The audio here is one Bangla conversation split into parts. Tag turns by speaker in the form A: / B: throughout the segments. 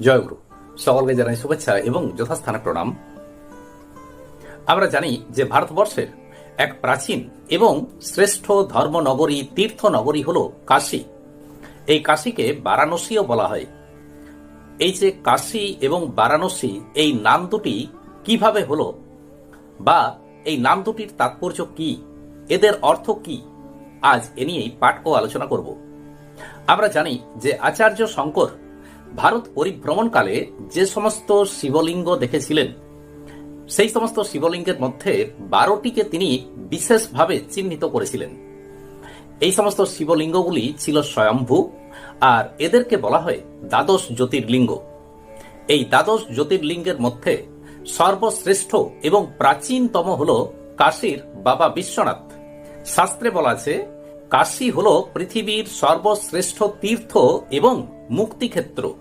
A: জয়গুরু সকলকে জানাই শুভেচ্ছা এবং যথাস্থানে প্রণাম। আমরা জানি যে ভারতবর্ষের এক প্রাচীন এবং শ্রেষ্ঠ ধর্মনগরী তীর্থ নগরী হল কাশী। এই কাশীকে বারাণসীও বলা হয়। এই যে কাশী এবং বারাণসী, এই নাম দুটি কীভাবে হলো? বা এই নাম দুটির তাৎপর্য কি? এদের অর্থ কি? আজ এ নিয়েই পাঠ ও আলোচনা করব। আমরা জানি যে আচার্য শঙ্কর ভারত পরিভ্রমণকালে যে সমস্ত শিবলিঙ্গ দেখেছিলেন, সেই সমস্ত শিবলিঙ্গের মধ্যে বারোটিকে তিনি বিশেষভাবে চিহ্নিত করেছিলেন। এই সমস্ত শিবলিঙ্গগুলি ছিল স্বয়ম্ভু, আর এদেরকে বলা হয় দ্বাদশ জ্যোতির্লিঙ্গ। এই দ্বাদশ জ্যোতির্লিঙ্গের মধ্যে সর্বশ্রেষ্ঠ এবং প্রাচীনতম হল কাশীর বাবা বিশ্বনাথ। শাস্ত্রে বলা আছে কাশী হল পৃথিবীর সর্বশ্রেষ্ঠ তীর্থ এবং মুক্তিক্ষেত্র।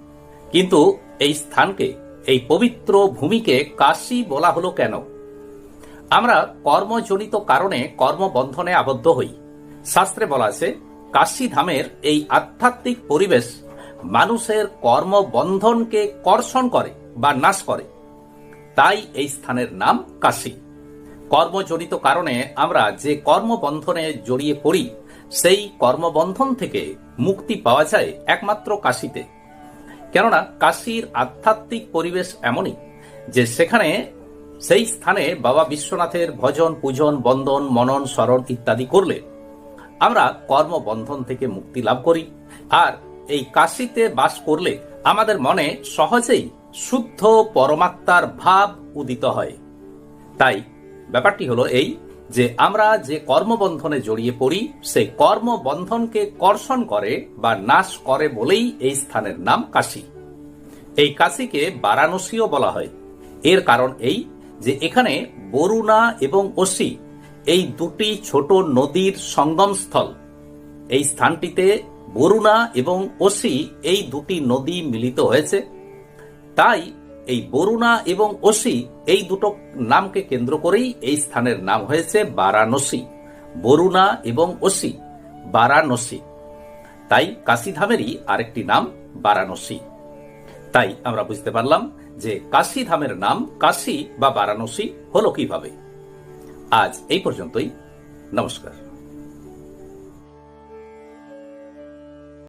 A: কিন্তু এই স্থানকে, এই পবিত্র ভূমিকে কাশী বলা হলো কেন? আমরা কর্মজনিত কারণে কর্মবন্ধনে আবদ্ধ হই। শাস্ত্রে বলা আছে, কাশী ধামের এই আধ্যাত্মিক পরিবেশ মানুষের কর্মবন্ধনকে কর্ষণ করে বা নাশ করে। তাই এই স্থানের নাম কাশী। কর্মজনিত কারণে আমরা যে কর্মবন্ধনে জড়িয়ে পড়ি সেই কর্মবন্ধন থেকে মুক্তি পাওয়া যায় একমাত্র কাশিতে। কেননা কাশীর আধ্যাত্মিক পরিবেশ এমনই যে সেখানে সেই স্থানে বাবা বিশ্বনাথের ভজন, পূজন, বন্দন, মনন, স্মরণ ইত্যাদি করলে আমরা কর্মবন্ধন থেকে মুক্তি লাভ করি। আর এই কাশিতে বাস করলে আমাদের মনে সহজেই শুদ্ধ পরমাত্মার ভাব উদিত হয়। তাই ব্যাপারটি হলো এই যে আমরা যে কর্মবন্ধনে জড়িয়ে পড়ি সেই কর্মবন্ধনকে কর্ষণ করে বা নাশ করে বলেই এই স্থানের নাম কাশী। এই কাশীকে বারাণসীও বলা হয়। এর কারণ এই যে এখানে বরুণা এবং অসি এই দুটি ছোট নদীর সঙ্গমস্থল। এই স্থানটিতে বরুণা এবং অসি এই দুটি নদী মিলিত হয়েছে। তাই এই বরুণা এবং অসি এই দুটো নামকে কেন্দ্র করেই এই স্থানের নাম হয়েছে বারাণসী। বরুণা এবং অসি বারাণসী। তাই কাশীধামেরই আরেকটি নাম বারাণসী। তাই আমরা বুঝতে পারলাম যে কাশী ধামের নাম কাশী বা বারাণসী হলো কীভাবে। আজ এই পর্যন্তই। নমস্কার।